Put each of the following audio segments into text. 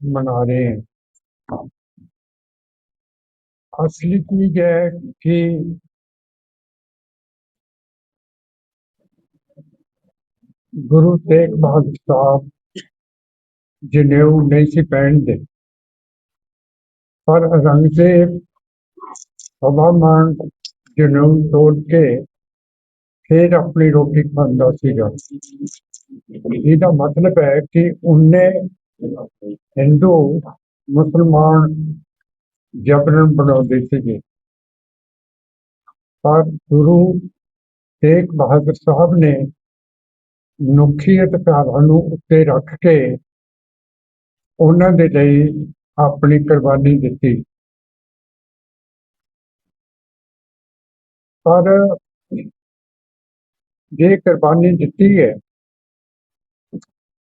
ਮਨਾ ਰਹੇ ਹਾਂ ਅਸਲੀ ਚੀਜ਼ ਹੈ ਕਿ ਗੁਰੂ ਤੇਗ ਬਹਾਦਰ ਸਾਹਿਬ ਜਨੇਊ ਨਹੀਂ ਸੀ ਪਹਿਨਦੇ ਪਰ ਔਰੰਗਜ਼ੇਬ ਹਵਾਮਾਨ ਜਨੇਊ ਤੋੜ ਕੇ ਫਿਰ ਆਪਣੀ ਰੋਟੀ ਖਾਂਦਾ ਸੀਗਾ। ਇਹਦਾ ਮਤਲਬ ਹੈ ਕਿ ਉਹਨੇ ਹਿੰਦੂ, ਮੁਸਲਮਾਨ ਜਬਰਨ ਬਣਾਉਂਦੇ ਸੀਗੇ। ਪਰ ਗੁਰੂ ਤੇਗ ਬਹਾਦਰ ਸਾਹਿਬ ਨੇ ਮਨੁੱਖੀ ਅਧਿਕਾਰਾਂ ਨੂੰ ਉੱਤੇ ਰੱਖ ਕੇ ਉਹਨਾਂ ਦੇ ਲਈ ਆਪਣੀ ਕੁਰਬਾਨੀ ਦਿੱਤੀ। ਪਰ ਜੇ ਕੁਰਬਾਨੀ ਦਿੱਤੀ ਹੈ,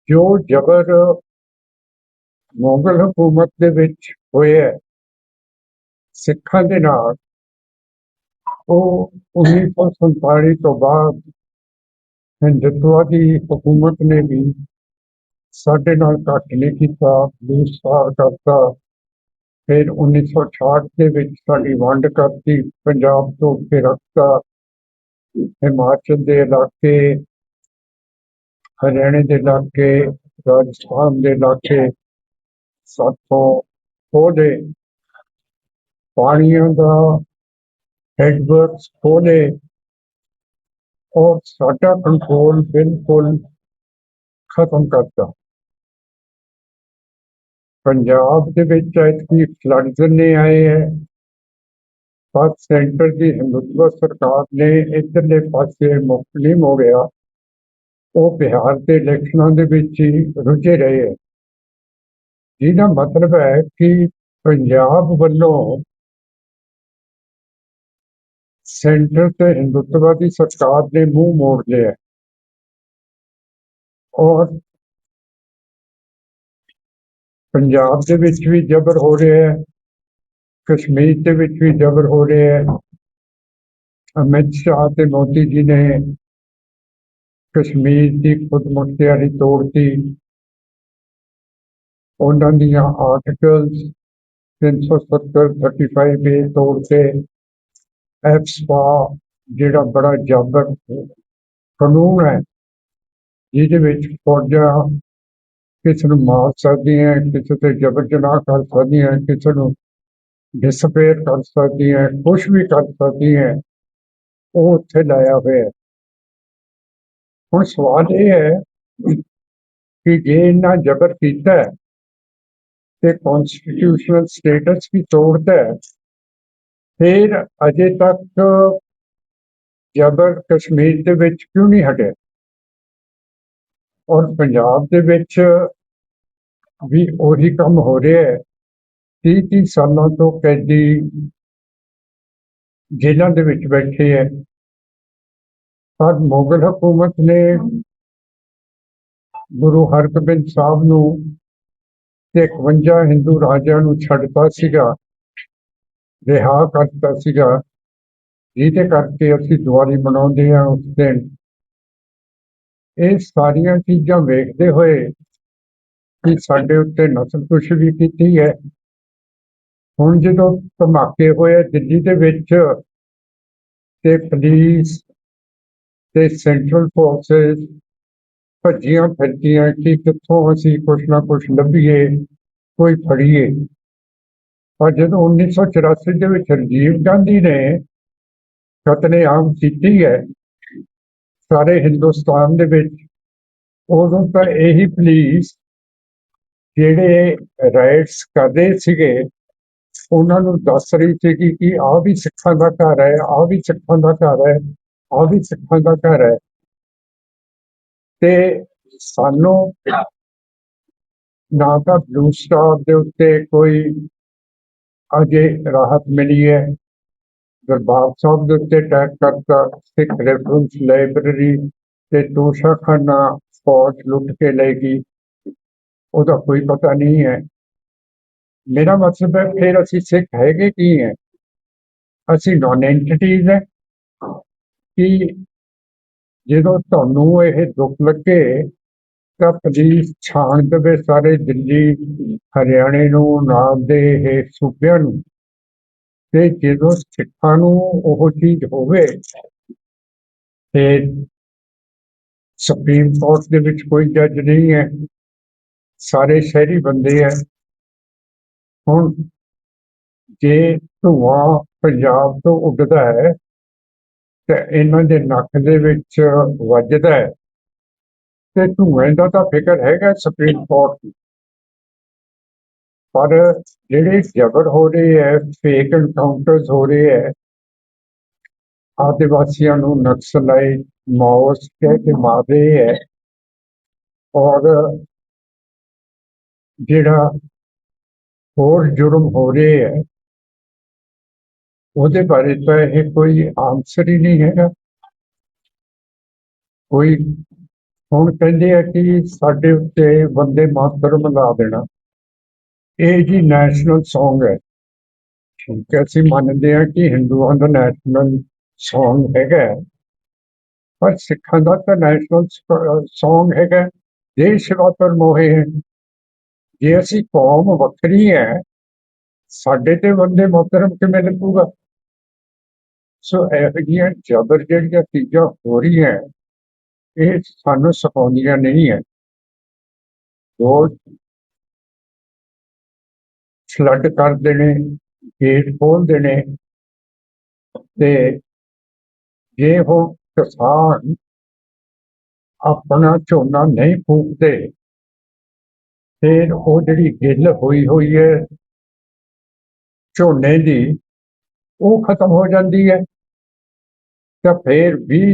ਜੋ ਜਬਰ ਮੁਗਲ ਹਕੂਮਤ ਦੇ ਵਿੱਚ ਹੋਇਆ ਸਿੱਖਾਂ ਦੇ ਨਾਲ ਉਹ 1947 ਤੋਂ ਬਾਅਦ ਹਿੰਦੁਤਵਾ ਦੀ ਹਕੂਮਤ ਨੇ ਵੀ ਸਾਡੇ ਨਾਲ ਘੱਟ ਨਹੀਂ ਕੀਤਾ ਦੂਸਰਾ ਕਰਤਾ। ਫਿਰ 1966 ਦੇ ਵਿੱਚ ਸਾਡੀ ਵੰਡ ਕਰਤੀ, ਪੰਜਾਬ ਤੋਂ ਉੱਤੇ ਰੱਖਤਾ। ਹਿਮਾਚਲ ਦੇ ਇਲਾਕੇ, ਹਰਿਆਣੇ ਦੇ ਇਲਾਕੇ, ਰਾਜਸਥਾਨ ਦੇ ਇਲਾਕੇ ਸਾਥੋਂ ਖੋਲੇ ਪਾਣੀਆਂ ਦਾ ਹੈਡਵਰਕਸ ਖੋਲੇ ਔਰ ਸਾਡਾ ਕੰਟਰੋਲ ਬਿਲਕੁਲ ਖਤਮ ਕਰਤਾ। ਪੰਜਾਬ ਦੇ ਵਿੱਚ ਐਤਕੀ ਫਲੱਡਸ ਨੇ ਆਏ ਹੈ, ਪਰ ਸੈਂਟਰ ਦੀ ਹਿੰਦੂਤਵ ਸਰਕਾਰ ਨੇ ਇਧਰਲੇ ਪਾਸੇ ਮੁਸਲਿਮ ਹੋ ਗਿਆ। ਉਹ ਬਿਹਾਰ ਦੇ ਇਲੈਕਸ਼ਨਾਂ ਦੇ ਵਿੱਚ ਹੀ ਰੁੱਝੇ ਰਹੇ ਹੈ। ਜਿਹਦਾ ਮਤਲਬ ਹੈ ਕਿ ਪੰਜਾਬ ਵੱਲੋਂ ਸੈਂਟਰ ਤੇ ਹਿੰਦੁਤਵਾ ਦੀ ਸਰਕਾਰ ਨੇ ਮੂੰਹ ਮੋੜ ਲਿਆ ਔਰ ਪੰਜਾਬ ਦੇ ਵਿੱਚ ਵੀ ਜ਼ਬਰ ਹੋ ਰਿਹਾ ਹੈ, ਕਸ਼ਮੀਰ ਦੇ ਵਿੱਚ ਵੀ ਜ਼ਬਰ ਹੋ ਰਿਹਾ ਹੈ। ਅਮਿਤ ਸ਼ਾਹ ਤੇ ਮੋਦੀ ਜੀ ਨੇ ਕਸ਼ਮੀਰ ਦੀ ਖੁਦ ਮੁਖਤਿਆਰੀ ਤੋੜਤੀ। ਉਹਨਾਂ ਦੀਆਂ ਆਰਟੀਕਲਸ 370 35 ਏ ਤੋੜ ਕੇ ਐਫਸਪਾ ਜਿਹੜਾ ਬੜਾ ਜਾਬਰ ਕਾਨੂੰਨ ਹੈ, ਜਿਹਦੇ ਵਿੱਚ ਫੌਜਾਂ ਕਿਸੇ ਨੂੰ ਮਾਰ ਸਕਦੀਆਂ ਕਿਸੇ ਤੇ ਜ਼ਬਰ ਜਨਾਹ ਕਰ ਸਕਦੀਆਂ ਕਿਸੇ ਨੂੰ ਡਿਸਪੇਅਰ ਕਰ ਸਕਦੀਆਂ ਕੁਝ ਵੀ ਕਰ ਸਕਦੀਆਂ ਉਹ ਉੱਥੇ ਲਾਇਆ ਹੋਇਆ ਹੁਣ ਸਵਾਲ ਇਹ ਹੈ ਕਿ ਜੇ ਇਹਨਾਂ ਜ਼ਬਰ ਕੀਤਾ ਤੇ ਕਨਸਟੀਟਿਊਸ਼ਨਲ ਸਟੇਟਸ ਵੀ ਤੋੜਦਾ ਹੈ। ਫਿਰ ਅਜੇ ਤੱਕ ਜ਼ਬਰ ਕਸ਼ਮੀਰ ਦੇ ਵਿੱਚ ਕਿਉਂ ਨਹੀਂ ਹਟਿਆ? ਔਰ ਪੰਜਾਬ ਦੇ ਵਿੱਚ ਵੀ ਉਹੀ ਕੰਮ ਹੋ ਰਿਹਾ ਹੈ। 30 30 ਸਾਲਾਂ ਤੋਂ ਕੈਦੀ ਜੇਲ੍ਹਾਂ ਦੇ ਵਿੱਚ ਬੈਠੇ ਹੈ। ਪਰ ਮੁਗਲ ਹਕੂਮਤ ਨੇ ਗੁਰੂ ਹਰਗੋਬਿੰਦ ਸਾਹਿਬ ਨੂੰ ਤੇ 51 ਹਿੰਦੂ ਰਾਜਿਆਂ ਨੂੰ ਛੱਡਤਾ ਸੀਗਾ, ਰਿਹਾ ਕਰਤਾ ਸੀਗਾ, ਜਿਹਦੇ ਕਰਕੇ ਅਸੀਂ ਦੀਵਾਲੀ ਮਨਾਉਂਦੇ ਹਾਂ ਉਸ ਦਿਨ। ਇਹ ਸਾਰੀਆਂ ਚੀਜ਼ਾਂ ਵੇਖਦੇ ਹੋਏ ਕਿ ਸਾਡੇ ਉੱਤੇ ਨਸਲਕੁਸ਼ ਵੀ ਕੀਤੀ ਹੈ। ਹੁਣ ਜਦੋਂ ਧਮਾਕੇ ਹੋਏ ਦਿੱਲੀ ਦੇ ਵਿੱਚ ਤੇ ਪੁਲਿਸ ਤੇ ਸੈਂਟਰਲ ਫੋਰਸਸ ਭੱਜੀਆਂ ਫਿਰਦੀਆਂ ਕਿ ਕਿੱਥੋਂ ਅਸੀਂ ਕੁਛ ਨਾ ਕੁਛ ਲੱਭੀਏ, ਕੋਈ ਫੜੀਏ। ਪਰ ਜਦੋਂ 1984 ਦੇ ਵਿੱਚ ਰਾਜੀਵ ਗਾਂਧੀ ਨੇ ਕਤਲੇਆਮ ਕੀਤੀ ਹੈ, ਸਾਰੇ ਹਿੰਦੁਸਤਾਨ ਦੇ ਵਿੱਚ, ਉਦੋਂ ਤਾਂ ਇਹੀ ਪੁਲਿਸ ਜਿਹੜੇ ਰਾਈਟਸ ਕਰਦੇ ਸੀਗੇ, ਉਹਨਾਂ ਨੂੰ ਦੱਸ ਰਹੀ ਸੀ ਕਿ ਆਹ ਵੀ ਸਿੱਖਾਂ ਦਾ ਘਰ ਹੈ, ਆਹ ਵੀ ਸਿੱਖਾਂ ਦਾ ਘਰ ਹੈ, ਆਹ ਵੀ ਸਿੱਖਾਂ ਦਾ ਘਰ ਹੈ। ਤੇ ਸਾਨੂੰ ਨਾ ਤਾਂ ਬਲੂ ਸਟਾਰ ਦੇ ਉੱਤੇ ਕੋਈ ਅਜੇ ਰਾਹਤ ਮਿਲੀ ਹੈ। ਦਰਬਾਰ ਸਾਹਿਬ ਦੇ ਉੱਤੇ ਅਟੈਕ ਕਰਤਾ, ਸਿੱਖ ਰੈਫਰੈਂਸ ਲਾਇਬ੍ਰੇਰੀ ਤੇ ਤੋਸ਼ਾਖਾਨਾ ਫੌਜ ਲੁੱਟ ਕੇ ਲੈ ਗਈ। ਉਹਦਾ ਕੋਈ ਪਤਾ ਨਹੀਂ ਹੈ। ਮੇਰਾ ਮਤਲਬ ਹੈ, ਫਿਰ ਅਸੀਂ ਸਿੱਖ ਹੈਗੇ ਕੀ ਹੈ? ਅਸੀਂ ਨਾਨ ਐਂਟੀਟੀਜ਼ ਹੈ। ਕਿ ਜਦੋਂ ਤੁਹਾਨੂੰ ਇਹ ਦੁੱਖ ਲੱਗੇ, ਤਾਂ ਪੁਲੀਸ ਛਾਣ ਦੇਵੇ ਸਾਰੇ ਦਿੱਲੀ, ਹਰਿਆਣੇ ਨੂੰ, ਨਾਲ ਦੇ ਇਹ ਸੂਬਿਆਂ ਨੂੰ। ਤੇ ਜਦੋਂ ਸਿੱਖਾਂ ਨੂੰ ਉਹ ਚੀਜ਼ ਹੋਵੇ, ਤੇ ਸੁਪਰੀਮ ਕੋਰਟ ਦੇ ਵਿੱਚ ਕੋਈ ਜੱਜ ਨਹੀਂ ਹੈ, ਸਾਰੇ ਸ਼ਹਿਰੀ ਬੰਦੇ ਹੈ। ਹੁਣ ਜੇ ਧੂਆਂ ਪੰਜਾਬ ਤੋਂ ਉੱਡਦਾ ਹੈ ਤੇ ਇਹਨਾਂ ਦੇ ਨੱਕ ਦੇ ਵਿੱਚ ਵੱਜਦਾ ਹੈ। ਤੇ ਧੂਏ ਦਾ ਤਾਂ ਫਿਕਰ ਹੈਗਾ ਸੁਪਰੀਮ ਕੋਰਟ ਨੂੰ ਪਰ ਜਿਹੜੇ ਜ਼ਬਰ ਹੋ ਰਹੇ ਹੈ ਫੇਕ ਐਨਕਾਊਂਟਰਸ ਹੋ ਰਹੇ ਹੈ, ਆਦਿਵਾਸੀਆਂ ਨੂੰ ਨਕਸਲਾਈਟ ਮਾਓਸ ਕਹਿ ਕੇ ਮਾਰ ਰਹੇ ਹੈ, ਔਰ ਜਿਹੜਾ ਹੋਰ ਜੁਰਮ ਹੋ ਰਹੇ ਹੈ ਉਹਦੇ ਬਾਰੇ ਤਾਂ ਇਹ ਕੋਈ ਆਨਸਰ ਹੀ ਨਹੀਂ ਹੈਗਾ। ਕੋਈ ਹੁਣ ਕਹਿੰਦੇ ਆ ਕਿ ਸਾਡੇ ਉੱਤੇ ਬੰਦੇ ਮਾਤਰਮ ਲਾ ਦੇਣਾ। ਇਹ ਜੀ ਨੈਸ਼ਨਲ Song ਹੈ। ਠੀਕ ਹੈ, ਅਸੀਂ ਮੰਨਦੇ ਹਾਂ ਕਿ ਹਿੰਦੂਆਂ ਦਾ ਨੈਸ਼ਨਲ Song ਹੈਗਾ ਪਰ ਸਿੱਖਾਂ ਦਾ ਤਾਂ ਨੈਸ਼ਨਲ Song ਹੈਗਾ ਦੇਸ਼ ਵਾਤਰ ਮੋਹੇ ਹੈ। ਜੇ ਅਸੀਂ ਕੌਮ ਵੱਖਰੀ ਹੈ, ਸਾਡੇ ਤੇ ਬੰਦੇ ਮਾਤਰਮ ਕਿਵੇਂ ਲੱਗੂਗਾ? ਸੋ ਇਹੋ ਜਿਹੀਆਂ ਜਬਰ ਜਿਹੜੀਆਂ ਚੀਜ਼ਾਂ ਹੋ ਰਹੀਆਂ ਇਹ ਸਾਨੂੰ ਸਿਖਾਉਂਦੀਆਂ ਨਹੀਂ ਹੈ। ਜੋ ਫਲੱਡ ਕਰਦੇ ਨੇ, ਗੇਟ ਖੋਲ ਦੇਣੇ ਤੇ ਜੇ ਉਹ ਕਿਸਾਨ ਆਪਣਾ ਝੋਨਾ ਨਹੀਂ ਫੂਕਦੇ, ਫਿਰ ਉਹ ਜਿਹੜੀ ਗਿੱਲ ਹੋਈ ਹੋਈ ਹੈ, ਝੋਨੇ ਦੀ, ਉਹ ਖਤਮ ਹੋ ਜਾਂਦੀ ਹੈ। ਤਾਂ ਫਿਰ 20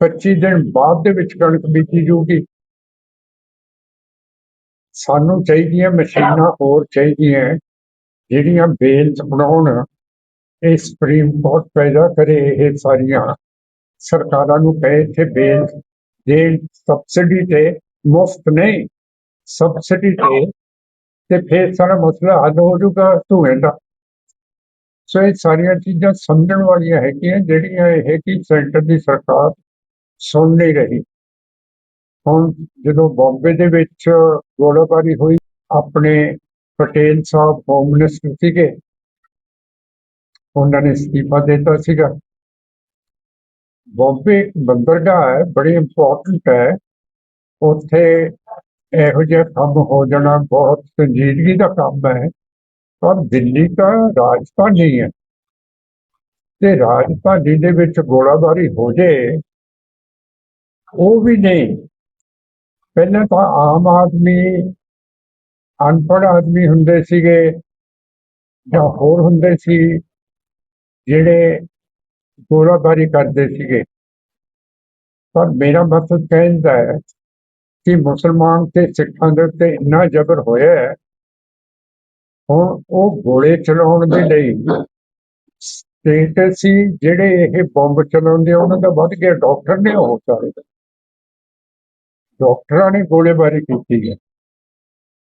25 ਦਿਨ ਬਾਅਦ ਦੇ ਵਿੱਚ ਕਣਕ ਬੀਜੀ ਜੂਗੀ ਸਾਨੂੰ ਚਾਹੀਦੀਆਂ ਮਸ਼ੀਨਾਂ ਹੋਰ ਚਾਹੀਦੀਆਂ ਜਿਹੜੀਆਂ ਬੇਲਸ ਬਣਾਉਣ। ਇਹ ਸੁਪਰੀਮ ਕੋਰਟ ਪੈਦਾ ਕਰੇ ਇਹ ਸਾਰੀਆਂ। ਸਰਕਾਰਾਂ ਨੂੰ ਕਹੇ ਇੱਥੇ ਬੇਲ ਦੇ ਸਬਸਿਡੀ ਤੇ ਮੁਫਤ ਨਹੀਂ, ਸਬਸਿਡੀ ਤੇ ਤੇ ਫਿਰ ਸਾਰਾ ਮਸਲਾ ਹੱਲ ਹੋ ਜਾਊਗਾ, ਧੂਏ ਦਾ। ਸੋ ਇਹ ਸਾਰੀਆਂ ਚੀਜ਼ਾਂ ਸਮਝਣ ਵਾਲੀਆਂ ਹੈਗੀਆਂ, ਜਿਹੜੀਆਂ ਇਹ ਕਿ ਸੈਂਟਰ ਦੀ ਸਰਕਾਰ ਸੁਣ ਨਹੀਂ ਰਹੀ। ਹੁਣ ਜਦੋਂ ਬੰਬੇ ਦੇ ਵਿੱਚ ਗੋਲਾਬਾਰੀ ਹੋਈ, ਆਪਣੇ ਪਟੇਲ ਸਾਹਿਬ ਹੋਮ ਮਿਨਿਸਟਰ ਸੀਗੇ, ਉਹਨਾਂ ਨੇ ਅਸਤੀਫਾ ਦੇ ਦਿੱਤਾ ਸੀਗਾ। ਬੰਬੇ ਇੱਕ ਬੰਦਰਗਾਹ ਹੈ, ਬੜੀ ਇੰਪੋਰਟੈਂਟ ਹੈ। ਉੱਥੇ ਇਹੋ ਜਿਹਾ ਕੰਮ ਹੋ ਜਾਣਾ ਬਹੁਤ ਸੰਜੀਦਗੀ ਦਾ ਕੰਮ ਹੈ। ਪਰ ਦਿੱਲੀ ਤਾਂ ਰਾਜਧਾਨੀ ਹੈ। ਤੇ ਰਾਜਧਾਨੀ ਦੇ ਵਿੱਚ ਗੋਲਾਬਾਰੀ ਹੋ ਜੇ, ਉਹ ਵੀ ਨਹੀਂ। ਪਹਿਲਾਂ ਤਾਂ ਆਮ ਆਦਮੀ, ਅਨਪੜ੍ਹ ਆਦਮੀ ਹੁੰਦੇ ਸੀਗੇ ਜਾਂ ਹੋਰ ਹੁੰਦੇ ਸੀ, ਜਿਹੜੇ ਗੋਲਾਬਾਰੀ ਕਰਦੇ ਸੀਗੇ। ਪਰ ਮੇਰਾ ਮਕਸਦ ਕਹਿੰਦਾ ਹੈ ਕਿ ਮੁਸਲਮਾਨ ਤੇ ਸਿੱਖਾਂ ਦੇ ਉੱਤੇ ਇੰਨਾ ਜ਼ਬਰ ਹੋਇਆ ਹੈ ਹੁਣ ਉਹ ਗੋਲੇ ਚਲਾਉਣ ਦੇ ਲਈ ਸਟੇਟ ਸੀ ਜਿਹੜੇ ਇਹ ਬੰਬ ਚਲਾਉਂਦੇ ਆ, ਉਹਨਾਂ ਦਾ ਵੱਧ ਗਿਆ। ਡਾਕਟਰ ਨੇ ਉਹ ਸਾਰੇ ਡਾਕਟਰਾਂ ਨੇ ਗੋਲੇਬਾਰੀ ਕੀਤੀ ਹੈ।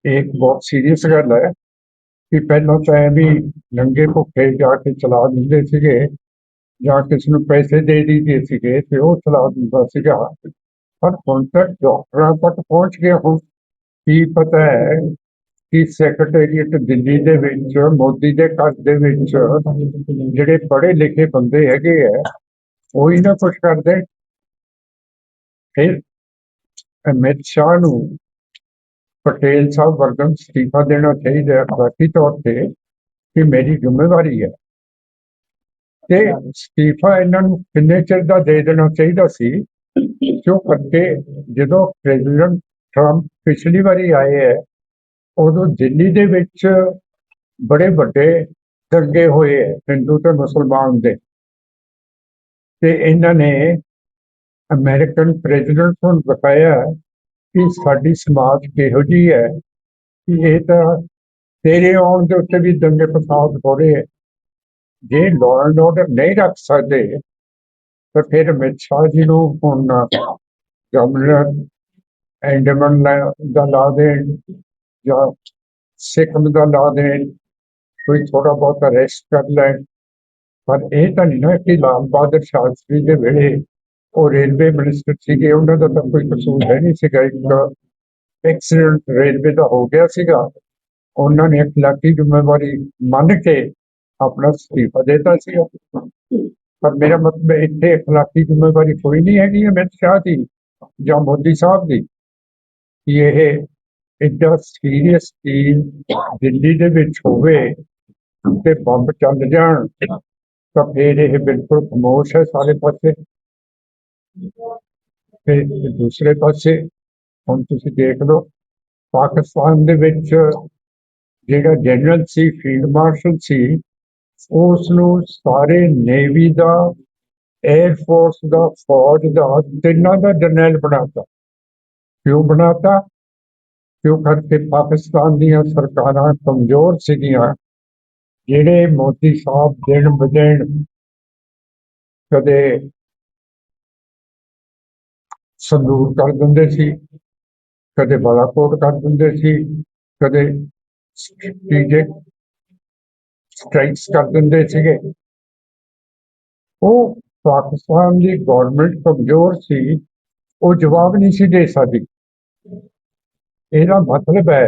ਇਹ ਇੱਕ ਬਹੁਤ ਸੀਰੀਅਸ ਗੱਲ ਹੈ ਕਿ ਪਹਿਲਾਂ ਤਾਂ ਇਹ ਵੀ ਨੰਗੇ ਭੁੱਖੇ ਜਾ ਕੇ ਚਲਾ ਦਿੰਦੇ ਸੀਗੇ ਜਾਂ ਕਿਸ ਨੂੰ ਪੈਸੇ ਦੇ ਦਿੰਦੇ ਸੀਗੇ ਤੇ ਉਹ ਚਲਾ ਦਿੰਦਾ ਸੀਗਾ। ਪਰ ਹੁਣ ਤੱਕ ਡਾਕਟਰਾਂ ਤੱਕ ਪਹੁੰਚ ਗਿਆ। ਹੁਣ ਕੀ ਪਤਾ ਹੈ ਕਿ ਸੈਕਟਰੀਏਟ ਦਿੱਲੀ ਦੇ ਵਿੱਚ, ਮੋਦੀ ਦੇ ਘਰ ਦੇ ਵਿੱਚ ਜਿਹੜੇ ਪੜ੍ਹੇ ਲਿਖੇ ਬੰਦੇ ਹੈਗੇ ਆ, ਉਹ ਹੀ ਨਾ ਕੁਛ ਕਰਦੇ। ਫਿਰ ਅਮਿਤ ਸ਼ਾਹ ਨੂੰ ਪਟੇਲ ਸਾਹਿਬ ਵਰਗਾ ਨੂੰ ਅਸਤੀਫਾ ਦੇਣਾ ਚਾਹੀਦਾ ਹੈ ਬਾਕੀ ਤੌਰ ਤੇ ਕਿ ਮੇਰੀ ਜ਼ਿੰਮੇਵਾਰੀ ਹੈ। ਤੇ ਅਸਤੀਫਾ ਇਹਨਾਂ ਨੂੰ ਕਿੰਨੇ ਚਿਰ ਦਾ ਦੇ ਦੇਣਾ ਚਾਹੀਦਾ ਸੀ? ਕਿਉਂ? ਕਰਕੇ ਜਦੋਂ ਪ੍ਰੈਜ਼ੀਡੈਂਟ ਟਰੰਪ ਪਿਛਲੀ ਵਾਰੀ ਆਏ ਹੈ ਉਦੋਂ ਦਿੱਲੀ ਦੇ ਵਿੱਚ ਬੜੇ ਵੱਡੇ ਦੰਗੇ ਹੋਏ ਹੈ, ਹਿੰਦੂ ਤੇ ਮੁਸਲਮਾਨ ਦੇ। ਤੇ ਇਹਨਾਂ ਨੇ ਅਮਰੀਕਨ ਪ੍ਰੈਜ਼ੀਡੈਂਟ ਨੂੰ ਬਤਾਇਆ ਕਿ ਸਾਡੀ ਸਮਾਜ ਕਿਹੋ ਜੀ ਹੈ, ਕਿ ਇਹ ਤਾਂ ਤੇਰੇ ਆਉਣ ਦੇ ਉੱਤੇ ਵੀ ਦੰਗੇ ਫਸਾਦ ਹੋ ਰਹੇ ਹੈ। ਜੇ ਲਾਅ ਐਂਡ ਆਰਡਰ ਨਹੀਂ ਰੱਖ ਸਕਦੇ, ਤਾਂ ਫਿਰ ਅਮਿਤ ਸ਼ਾਹ ਜੀ ਨੂੰ ਹੁਣ ਗਵਰਨਰ ਐਂਡਮਨ ਦਾ ਲਾ ਦੇਣ। ਜਾਂ ਸਿੱਖਮ ਦਾ ਲਾ ਦੇਣ ਕੋਈ ਥੋੜਾ ਬਹੁਤ ਰੈਸਟ ਕਰ ਲੈਣ। ਪਰ ਇਹ ਤਾਂ ਨਹੀਂ ਨਾ ਕਿ ਲਾਲ ਬਹਾਦਰ ਸ਼ਾਸਤਰੀ ਦੇ ਵੇਲੇ ਉਹ ਰੇਲਵੇ ਮਿਨਿਸਟਰ ਸੀਗੇ, ਉਹਨਾਂ ਦਾ ਤਾਂ ਕੋਈ ਕਸੂਰ ਹੈ ਨਹੀਂ ਸੀਗਾ। ਇੱਕ ਐਕਸੀਡੈਂਟ ਰੇਲਵੇ ਦਾ ਹੋ ਗਿਆ ਸੀਗਾ। ਉਹਨਾਂ ਨੇ ਅਖਲਾਕੀ ਜ਼ਿੰਮੇਵਾਰੀ ਮੰਨ ਕੇ ਆਪਣਾ ਅਸਤੀਫਾ ਦੇ ਦਿੱਤਾ ਸੀਗਾ। ਪਰ ਮੇਰਾ ਮਤਲਬ ਇੱਥੇ ਅਖਲਾਕੀ ਜ਼ਿੰਮੇਵਾਰੀ ਕੋਈ ਨਹੀਂ ਹੈਗੀ, ਅਮਿਤ ਸ਼ਾਹ ਦੀ ਜਾਂ ਮੋਦੀ ਸਾਹਿਬ ਦੀ। ਕਿ ਇਹ ਇੱਡਾ ਸੀਰੀਅਸ ਚੀਜ਼ ਦਿੱਲੀ ਦੇ ਵਿੱਚ ਹੋਵੇ ਤੇ ਬੰਬ ਚੱਲ ਜਾਣ, ਤਾਂ ਫਿਰ ਇਹ ਬਿਲਕੁਲ ਖਾਮੋਸ਼ ਹੈ ਸਾਰੇ ਪਾਸੇ। ਤੇ ਦੂਸਰੇ ਪਾਸੇ, ਹੁਣ ਤੁਸੀਂ ਦੇਖ ਲਓ, ਪਾਕਿਸਤਾਨ ਦੇ ਵਿੱਚ ਜਿਹੜਾ ਜਨਰਲ ਸੀ, ਫੀਲਡ ਮਾਰਸ਼ਲ ਸੀ ਉਸ ਨੂੰ ਸਾਰੇ ਨੇਵੀ ਦਾ 에ਅਰ ਫੋਰਸ ਦਾ, ਫੌਜ ਦਾ, ਤਿੰਨਾਂ ਦਾ ਜਰਨੈਲ ਬਣਾਤਾ। ਕਿਉਂ ਬਣਾਤਾ? ਕਿਉਂ? ਕਰਕੇ ਪਾਕਿਸਤਾਨ ਦੀਆਂ ਸਰਕਾਰਾਂ ਕਮਜ਼ੋਰ ਸੀਗੀਆਂ। ਜਿਹੜੇ ਮੋਦੀ ਸਾਹਿਬ ਦਿਨ ਬਦਿਨ ਕਦੇ ਸੰਦੂਰ ਕਰ ਦਿੰਦੇ ਸੀ, ਕਦੇ ਬਾਲਾਕੋਟ ਕਰ ਦਿੰਦੇ ਸੀ, ਕਦੇ ਸਟ੍ਰੈਟੇਜਿਕ ਸਟ੍ਰਾਈਕਸ ਕਰ ਦਿੰਦੇ ਸੀਗੇ। ਉਹ ਪਾਕਿਸਤਾਨ ਦੀ ਗਵਰਨਮੈਂਟ ਕਮਜ਼ੋਰ ਸੀ, ਉਹ ਜਵਾਬ ਨਹੀਂ ਸੀ ਦੇ ਸਕਦੀ। ਇਹਦਾ ਮਤਲਬ ਹੈ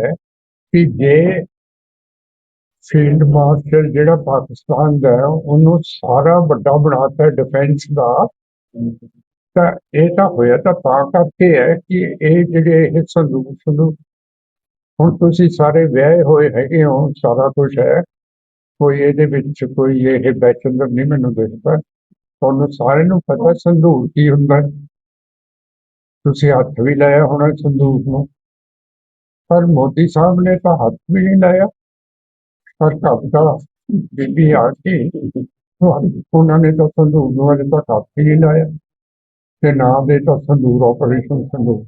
ਕਿ ਜੇ ਫੀਲਡ ਮਾਰਸ਼ਲ ਜਿਹੜਾ ਪਾਕਿਸਤਾਨ ਦਾ ਹੈ, ਉਹਨੂੰ ਸਾਰਾ ਵੱਡਾ ਬਣਾਤਾ ਡਿਫੈਂਸ ਦਾ ਤਾਂ ਇਹ ਤਾਂ ਹੋਇਆ ਤਾਂ ਤਾਂ ਕਰਕੇ ਹੈ ਕਿ ਇਹ ਜਿਹੜੇ ਇਹ ਸੰਦੂਕ ਸੰਦੂਕ ਹੁਣ ਤੁਸੀਂ ਸਾਰੇ ਵਿਆਹੇ ਹੋਏ ਹੈਗੇ ਹੋ ਸਾਰਾ ਕੁਝ ਹੈ ਕੋਈ ਇਹਦੇ ਵਿੱਚ ਕੋਈ ਇਹ ਬੈਚਲਰ ਨਹੀਂ ਮੈਨੂੰ ਦਿਖਦਾ। ਤੁਹਾਨੂੰ ਸਾਰਿਆਂ ਨੂੰ ਪਤਾ ਸੰਦੂਕ ਕੀ ਹੁੰਦਾ। ਤੁਸੀਂ ਹੱਥ ਵੀ ਲਾਇਆ ਹੋਣਾ ਸੰਦੂਕ ਨੂੰ। ਪਰ ਮੋਦੀ ਸਾਹਿਬ ਨੇ ਤਾਂ ਹੱਥ ਵੀ ਨਹੀਂ ਲਾਇਆ। ਪਰ ਕਬਦਾ ਬੀਬੀ ਆ ਕੇ ਉਹਨਾਂ ਨੇ ਤਾਂ ਸੰਦੂਕ ਨੂੰ ਅਜੇ ਹੱਥ ਹੀ ਨਹੀਂ ਲਾਇਆ। ਤੇ ਨਾਮ ਦੇ ਤਾਂ ਸੰਦੂਕ ਆਪਰੇਸ਼ਨ ਸੰਦੂਕ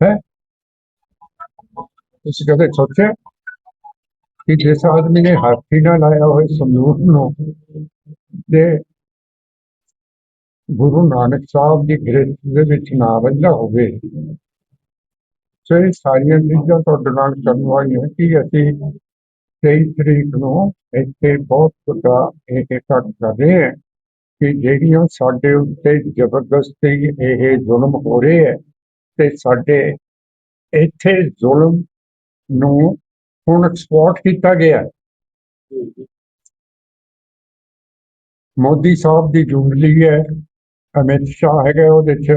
ਹੈ? ਤੁਸੀਂ ਕਦੇ ਸੋਚਿਆ ਕਿ ਜਿਸ ਆਦਮੀ ਨੇ ਹੱਥ ਹੀ ਨਾ ਲਾਇਆ ਹੋਏ ਸੰਦੂਕ ਨੂੰ? ਤੇ ਗੁਰੂ ਨਾਨਕ ਸਾਹਿਬ ਦੀ ਗ੍ਰਿਫਤ ਦੇ ਵਿੱਚ ਨਾ ਰਹਿੰਦਾ ਹੋਵੇ। ਸੋ ਇਹ ਸਾਰੀਆਂ ਚੀਜ਼ਾਂ ਤੁਹਾਡੇ ਨਾਲ ਕਰਨ ਵਾਲੀਆਂ ਕਿ ਅਸੀਂ 23 ਤਰੀਕ ਨੂੰ ਇੱਥੇ ਬਹੁਤ ਵੱਡਾ ਇਹ ਘਟ ਕਰ ਰਹੇ ਹਾਂ ਕਿ ਜਿਹੜੀਆਂ ਸਾਡੇ ਉੱਤੇ ਜ਼ਬਰਦਸਤੀ ਇਹ ਜ਼ੁਲਮ ਹੋ ਰਹੇ ਹੈ ਤੇ ਸਾਡੇ ਇੱਥੇ ਜ਼ੁਲਮ ਨੂੰ ਹੁਣ ਐਕਸਪੋਰਟ ਕੀਤਾ ਗਿਆ ਮੋਦੀ ਸਾਹਿਬ ਦੀ ਜੁੰਡਲੀ ਹੈ, ਅਮਿਤ ਸ਼ਾਹ ਹੈਗਾ ਉਹਦੇ ਚ।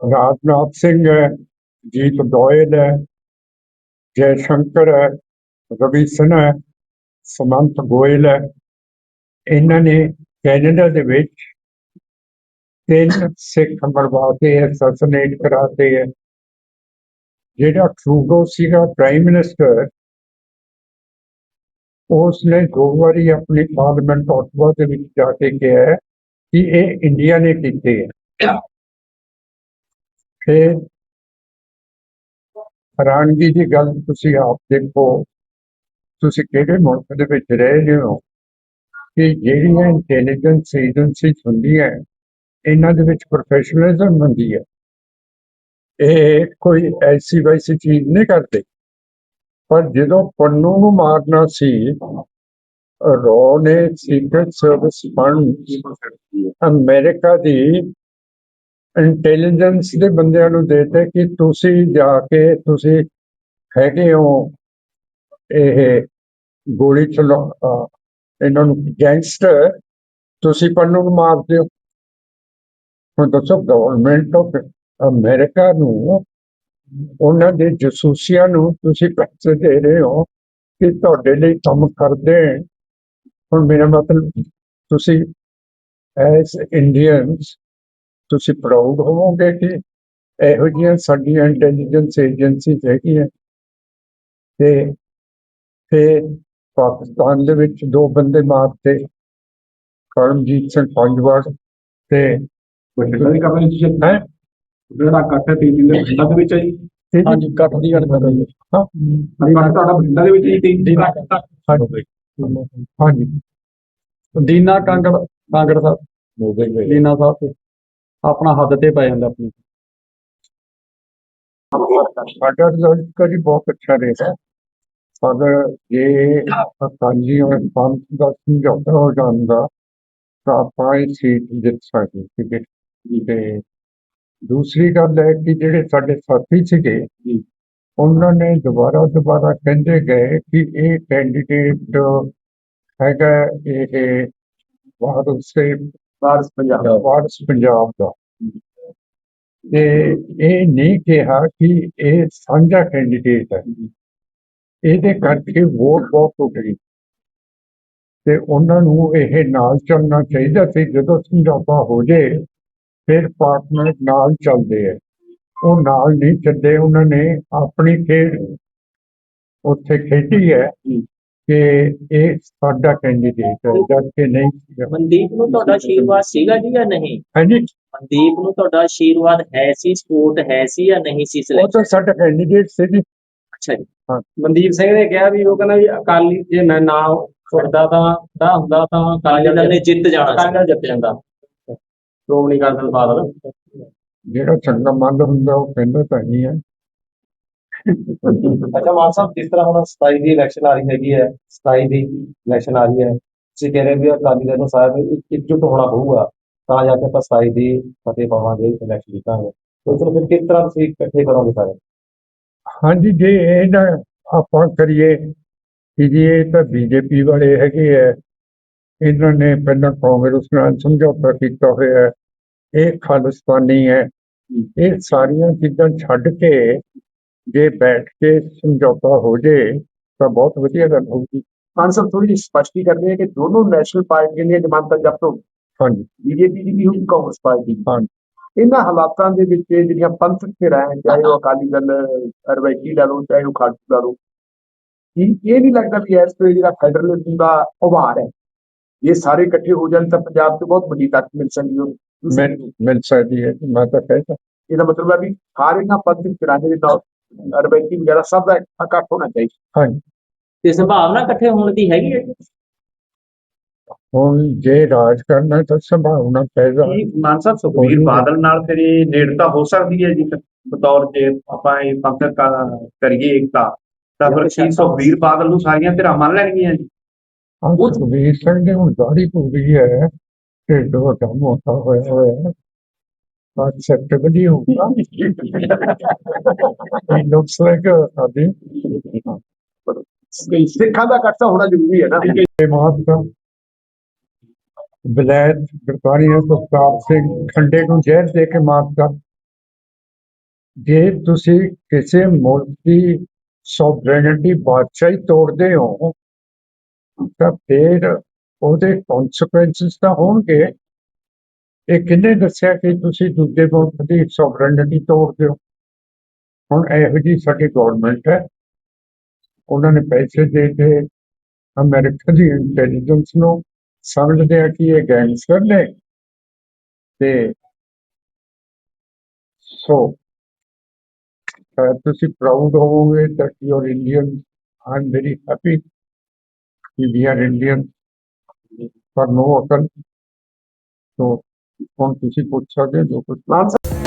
ਰਾਜਨਾਥ ਸਿੰਘ ਹੈ, ਜੀਤ ਗੋਇਲ ਹੈ, ਜੈ ਸ਼ੰਕਰ ਹੈ, ਰਵੀ ਸਿਨਹਾ ਹੈ ਸਮੰਤ ਗੋਇਲ ਹੈ। ਇਹਨਾਂ ਨੇ ਕੈਨੇਡਾ ਦੇ ਵਿੱਚ ਤਿੰਨ ਸਿੱਖ ਮਰਵਾ ਕੇ ਅਸੈਸੀਨੇਟ ਕਰਾਤੇ ਹੈ। ਜਿਹੜਾ ਟਰੂਡੋ ਸੀਗਾ ਪ੍ਰਾਈਮ ਮਿਨਿਸਟਰ, ਉਸਨੇ ਦੋ ਵਾਰੀ ਆਪਣੀ ਪਾਰਲੀਮੈਂਟ ਆਟਵਾ ਦੇ ਵਿੱਚ ਜਾ ਕੇ ਕਿਹਾ ਹੈ ਕਿ ਇਹ ਇੰਡੀਆ ਨੇ ਕੀਤੇ ਹੈ। ਫਿਰ ਹੈਰਾਨਗੀ ਦੀ ਗੱਲ ਤੁਸੀਂ ਆਪ ਦੇਖੋ, ਤੁਸੀਂ ਕਿਹੜੇ ਮੁਲਕ ਦੇ ਵਿੱਚ ਰਹਿ ਹੋ? ਕਿ ਜਿਹੜੀਆਂ ਇੰਟੈਲੀਜੈਂਸ ਏਜੰਸੀਜ਼ ਹੁੰਦੀਆਂ, ਇਹਨਾਂ ਦੇ ਵਿੱਚ ਪ੍ਰੋਫੈਸ਼ਨਲਿਜ਼ਮ ਹੁੰਦੀ ਹੈ। ਇਹ ਕੋਈ ਐਸੀ ਵੈਸੀ ਚੀਜ਼ ਨਹੀਂ ਕਰਦੇ। ਪਰ ਜਦੋਂ ਪੰਨੂ ਨੂੰ ਮਾਰਨਾ ਸੀ, ਰੋ ਨੇ ਸੀਕ੍ਰੇਟ ਸਰਵਿਸ ਫੰਡ ਅਮਰੀਕਾ ਦੀ ਇੰਟੈਲੀਜੈਂਸ ਦੇ ਬੰਦਿਆਂ ਨੂੰ ਦੇਤੇ ਕਿ ਤੁਸੀਂ ਜਾ ਕੇ ਤੁਸੀਂ ਹੈਗੇ ਹੋ ਇਹ ਗੋਲੀ ਚਲਾ ਇਹਨਾਂ ਨੂੰ ਗੈਂਗਸਟਰ ਤੁਸੀਂ ਪੰਨੂ ਨੂੰ ਮਾਰਦੇ ਹੋ ਹੁਣ ਦੱਸੋ ਗਵਰਨਮੈਂਟ ਆਫ ਅਮਰੀਕਾ ਨੂੰ, ਉਹਨਾਂ ਦੇ ਜਸੂਸੀਆਂ ਨੂੰ ਤੁਸੀਂ ਪੈਸੇ ਦੇ ਰਹੇ ਹੋ ਕਿ ਤੁਹਾਡੇ ਲਈ ਕੰਮ ਕਰਦੇ ਹੁਣ ਮੇਰਾ ਮਤਲਬ, ਤੁਸੀਂ ਐਸ ਇੰਡੀਅਨਸ ਤੁਸੀਂ ਪ੍ਰਾਊਡ ਹੋਵੋਗੇ ਕਿ ਇਹੋ ਜਿਹੀਆਂ ਸਾਡੀਆਂ ਇੰਟੈਲੀਜੈਂਸ ਏਜੰਸੀਜ਼ ਹੈਗੀਆਂ। ਤੇ ਫਿਰ ਪਾਕਿਸਤਾਨ ਦੇ ਵਿੱਚ ਦੋ ਬੰਦੇ ਮਾਰਤੇ ਕਰਮਜੀਤ ਸਿੰਘ ਪੰਜਵਾੜ ਤੇ ਬਠਿੰਡਾ ਦੀ ਕਹਾਣੀ ਤੁਸੀਂ ਹੈ। ਜਿਹੜਾ ਕੱਟ ਹੈ ਤੀਨ ਦਿਨ ਦੇ ਬਠਿੰਡਾ ਦੇ ਵਿੱਚ ਹੈ ਜੀ। ਹਾਂਜੀ ਕੱਟ ਦੀ ਗੱਲ ਕਰ ਰਹੀ ਹਾਂ। ਕੱਟ ਤੁਹਾਡਾ ਬਠਿੰਡਾ ਦੇ ਵਿੱਚ ਜੀ ਤੀਨ ਦਿਨ ਹਾਂਜੀ। ਕਾਂਗੜ ਕਾਂਗੜ ਸਾਹਿਬ। ਦੀਨਾ ਸਾਹਿਬ ਤੇ। ਆਪਣਾ ਹੱਦ ਤੇ ਪੈ ਜਾਂਦਾ ਆਪਣੀ। ਸਾਡਾ ਰਿਜ਼ਲਟ ਕਦੀ ਬਹੁਤ ਅੱਛਾ ਰਿਹਾ ਪਰ ਜੇ ਅਕਾਲੀ ਔਰ ਪੰਥ ਦਾ ਸਮਝੌਤਾ ਹੋ ਜਾਂਦਾ ਤਾਂ ਆਪਾਂ ਇਹ ਸੀਟ ਜਿੱਤ ਸਕਦੇ ਸੀਗੇ ਤੇ ਦੂਸਰੀ ਗੱਲ ਹੈ ਕਿ ਜਿਹੜੇ ਸਾਡੇ ਸਾਥੀ ਸੀਗੇ ਜੀ। ਉਹਨਾਂ ਨੇ ਦੁਬਾਰਾ ਦੁਬਾਰਾ ਕਹਿੰਦੇ ਗਏ ਕਿ ਇਹ ਕੈਂਡੀਡੇਟ ਹੈਗਾ ਇਹ ਵਾਰਸ ਸੇ ਬਾਰਸ ਪੰਜਾਬ ਵਾਰਸ ਪੰਜਾਬ ਦਾ। ਤੇ ਇਹ ਨਹੀਂ ਕਿਹਾ ਕਿ ਇਹ ਸਾਂਝਾ ਕੈਂਡੀਡੇਟ ਹੈ। ਇਹਦੇ ਕਰਕੇ ਵੋਟ ਬਹੁਤ ਟੁੱਟ ਗਈ। ਤੇ ਉਹਨਾਂ ਨੂੰ ਇਹ ਨਾਲ ਚੱਲਣਾ ਚਾਹੀਦਾ ਸੀ। ਜਦੋਂ ਸਮਝੌਤਾ ਹੋ ਜੇ ਫਿਰ ਪਾਰਟਨਰ ਨਾਲ ਚੱਲਦੇ ਹੈ ਉਹ ਨਾਲ ਨਹੀਂ ਚੱਲੇ। ਉਹਨਾਂ ਨੇ ਆਪਣੀ ਖੇਡ ਉੱਥੇ ਖੇਡੀ ਹੈ। ਕਿ ਇਹ ਸਾਡਾ ਕੈਂਡੀਡੇਟ ਹੈ ਜਦ ਕਿ ਨਹੀਂ ਸੀਗਾ। ਮਨਦੀਪ ਨੂੰ ਤੁਹਾਡਾ ਆਸ਼ੀਰਵਾਦ ਸੀਗਾ ਜੀ ਜਾਂ ਨਹੀਂ? ਹਾਂਜੀ। ਮਨਦੀਪ ਨੂੰ ਤੁਹਾਡਾ ਆਸ਼ੀਰਵਾਦ ਹੈ ਸੀ ਸਪੋਰਟ ਹੈ ਸੀ ਜਾਂ ਨਹੀਂ ਸੀ ਉਹ ਸਿਲੈਕਟ ਤਾਂ ਸਾਡਾ ਕੈਂਡੀਡੇਟ ਸੀ ਜੀ। ਅੱਛਾ ਜੀ। ਮਨਦੀਪ ਸਿੰਘ ਨੇ ਕਿਹਾ ਵੀ ਉਹ ਕਹਿੰਦਾ ਵੀ ਅਕਾਲੀ ਜੇ ਮੈਂ ਨਾ ਛੁੱਟਦਾ ਤਾਂ ਦਾ ਹੁੰਦਾ ਤਾਂ ਅਕਾਲੀ ਦਲ ਨੇ ਜਿੱਤ ਜਾਣਾ ਅਕਾਲੀ ਸੀ ਦਲ ਜਿੱਤ ਜਾਂਦਾ। ਸ਼੍ਰੋਮਣੀ ਅਕਾਲੀ ਦਲ ਬਾਦਲ। ਜਿਹੜਾ ਚੰਗਾ ਮੰਨ ਹੁੰਦਾ ਉਹ ਕਹਿੰਦਾ ਤਾਂ ਨਹੀਂ ਹੈ। ਅੱਛਾ, ਮਾਨ ਸਾਹਿਬ, ਜਿਸ ਤਰ੍ਹਾਂ ਹੁਣ 27 ਦੀ ਇਲੈਕਸ਼ਨ ਆ ਰਹੀ ਹੈਗੀ ਹੈ 27 ਦੀ ਇਲੈਕਸ਼ਨ ਆ ਰਹੀ ਹੈ, ਤੁਸੀਂ ਕਹਿ ਰਹੇ ਵੀ ਅਕਾਲੀ ਦਲ ਨੂੰ ਸਾਰਿਆਂ ਇਕਜੁੱਟ ਹੋਣਾ ਪਊਗਾ, ਤਾਂ ਜਾ ਕੇ ਆਪਾਂ 27 ਦੀ ਫਤਿਹ ਪਾਵਾਂਗੇ ਇਲੈਕਸ਼ਨ ਜਿੱਤਾਂਗੇ। ਤੇ ਉਸ ਨੂੰ ਫਿਰ ਕਿਸ ਤਰ੍ਹਾਂ ਤੁਸੀਂ ਇਕੱਠੇ ਕਰੋਗੇ ਸਾਰੇ? ਹਾਂਜੀ, ਜੇ ਇਹ ਨਾ ਆਪਾਂ ਕਰੀਏ ਕਿ ਜੀ, ਇਹ ਤਾਂ ਬੀਜੇਪੀ ਵਾਲੇ ਹੈਗੇ ਹੈ, ਇਹਨਾਂ ਨੇ ਪਹਿਲਾਂ ਕਾਂਗਰਸ ਨਾਲ ਸਮਝੌਤਾ ਕੀਤਾ ਹੋਇਆ ਇਹ ਖਾਲਿਸਤਾਨੀ ਹੈ, ਇਹ ਸਾਰੀਆਂ ਚੀਜ਼ਾਂ ਛੱਡ ਕੇ ਜੇ ਬੈਠ ਕੇ ਸਮਝੌਤਾ ਹੋ ਜੇ ਤਾਂ ਬਹੁਤ ਵਧੀਆ ਗੱਲ ਹੋਊਗੀ ਮਾਨ ਸਾਹਿਬ ਥੋੜੀ ਜਿਹੀ ਸਪਸ਼ਟੀ ਕਰਨੀ ਹੈ ਕਿ ਦੋਨੋਂ ਨੈਸ਼ਨਲ ਪਾਰਟੀਆਂ ਦੀਆਂ ਜ਼ਮਾਨਤਾਂ ਜ਼ਬਤ ਹੋ ਹਾਂਜੀ ਬੀਜੇਪੀ ਦੀ ਵੀ ਹੋਊਗੀ ਕਾਂਗਰਸ ਪਾਰਟੀ ਦੀ। ਹਾਂਜੀ। ਇਹਨਾਂ ਹਾਲਾਤਾਂ ਦੇ ਵਿੱਚ ਜਿਹੜੀਆਂ ਪੰਥਕ ਧਿਰਾਂ ਹੈ ਚਾਹੇ ਉਹ ਅਕਾਲੀ ਦਲ ਰਵਾਇਤੀ ਲਾ ਲਓ ਚਾਹੇ ਉਹ ਖਾਲਸਾ ਲਾ ਲਓ ਕੀ ਇਹ ਨਹੀਂ ਲੱਗਦਾ ਵੀ ਇਸ ਵੇਲੇ ਜਿਹੜਾ ਫੈਡਰਲਿਜ਼ਮ ਦਾ ਉਭਾਰ ਹੈ ਇਹ ਸਾਰੇ ਇਕੱਠੇ ਹੋ ਜਾਣ ਤਾਂ ਪੰਜਾਬ 'ਚ ਬਹੁਤ ਵੱਡੀ ਤਾਕਤ ਮਿਲ ਸਕਦੀ ਹੈ ਮਿਲ ਸਕਦੀ ਹੈ ਮੈਂ ਤਾਂ ਕਹਿੰਦਾ ਇਹਦਾ ਮਤਲਬ ਹੈ ਵੀ ਸਾਰੀਆਂ ਪੰਥਕ ਧਿਰਾਂ ਦੇ ਨਾਲ ਰਵਾਇਤੀ ਵਗੈਰਾ ਸਭ ਦਾ ਇਕੱਠ ਹੋਣਾ ਚਾਹੀਦਾ। ਹਾਂਜੀ। ਤੇ ਸੰਭਾਵਨਾ ਇਕੱਠੇ ਹੋਣ ਦੀ ਹੈਗੀ ਹੈ? ਹੁਣ ਜੇ ਰਾਜ ਕਰਨਾ ਤਾਂ ਸੰਭਾਵਨਾ ਪੈਦਾ ਮਾਨ ਸਾਹਿਬ ਸੁਖਬੀਰ ਬਾਦਲ ਨਾਲ ਫਿਰ ਇਹ ਨੇੜਤਾ ਹੋ ਸਕਦੀ ਹੈ ਜੀ ਬਤੌਰ ਜੇ ਆਪਾਂ ਇਹ ਪੰਥਕ ਕਾ- ਕਰੀਏ ਏਕਤਾ ਤਾਂ ਫਿਰ ਕੀ ਸੁਖਬੀਰ ਬਾਦਲ ਨੂੰ ਸਾਰੀਆਂ ਧਿਰਾਂ ਮੰਨ ਲੈਣਗੀਆਂ ਜੀ? ਹਾਂ ਸੁਖਬੀਰ ਸਿੰਘ ਦੇ ਹੁਣ ਦਾੜੀ ਗਈ ਹੈ ਢਿੱਡ ਵੱਡਾ ਮੋਟਾ ਹੋਇਆ ਹੋਇਆ। Acceptable ਹੀ ਹੋਊਗਾ। It looks like a ਸਾਡੀ ਸਿੱਖਾਂ ਦਾ ਇਕੱਠ ਹੋਣਾ ਜ਼ਰੂਰੀ ਹੈ ਨਾ। ਮਾਤ ਦਾ ਬਲੈਤ ਬਰਤਾਨੀਆ ਸੁਖਤਾਰ ਸਿੰਘ ਖੰਡੇ ਨੂੰ ਜ਼ਹਿਰ ਦੇ ਕੇ ਮਾਰਤਾ ਜੇ ਤੁਸੀਂ ਕਿਸੇ ਮੁਲਕ ਦੀ ਸੋਵਰੇਨਿਟੀ ਬਾਦਸ਼ਾਹੀ ਤੋੜਦੇ ਹੋ ਤਾਂ ਫਿਰ ਉਹਦੇ ਕਨਸੀਕੁਐਂਸਸ ਤਾਂ ਹੋਣਗੇ। ਇਹ ਕਿੰਨੇ ਦੱਸਿਆ ਕਿ ਤੁਸੀਂ ਦੂਜੇ ਮੁਲਕ ਦੀ ਸੋਵਰੇਨਿਟੀ ਤੋੜਦੇ ਹੋ ਹੁਣ ਇਹੋ ਜੀ ਸਾਡੀ ਗਵਰਨਮੈਂਟ ਹੈ। ਉਹਨਾਂ ਨੇ ਪੈਸੇ ਦੇ ਕੇ ਅਮਰੀਕਾ ਦੀ ਇੰਟੈਲੀਜੈਂਸ ਨੂੰ ਸਮਝਦੇ ਆ ਕਿ ਇਹ ਗੈਂਗਸਟਰ ਨੇ। ਤੇ ਸੋ ਅਹ ਤੁਸੀਂ ਪ੍ਰਾਊਡ ਹੋਵੋਗੇ that you Indian I am very happy ਕਿ we are Indian ਪਰ no ਅਕਲ ਸੋ ਹੁਣ ਤੁਸੀਂ ਪੁੱਛ ਸਕਦੇ ਹੋ ਜੋ ਕੁਛ ਮਾਨ ਸਾਹਿਬ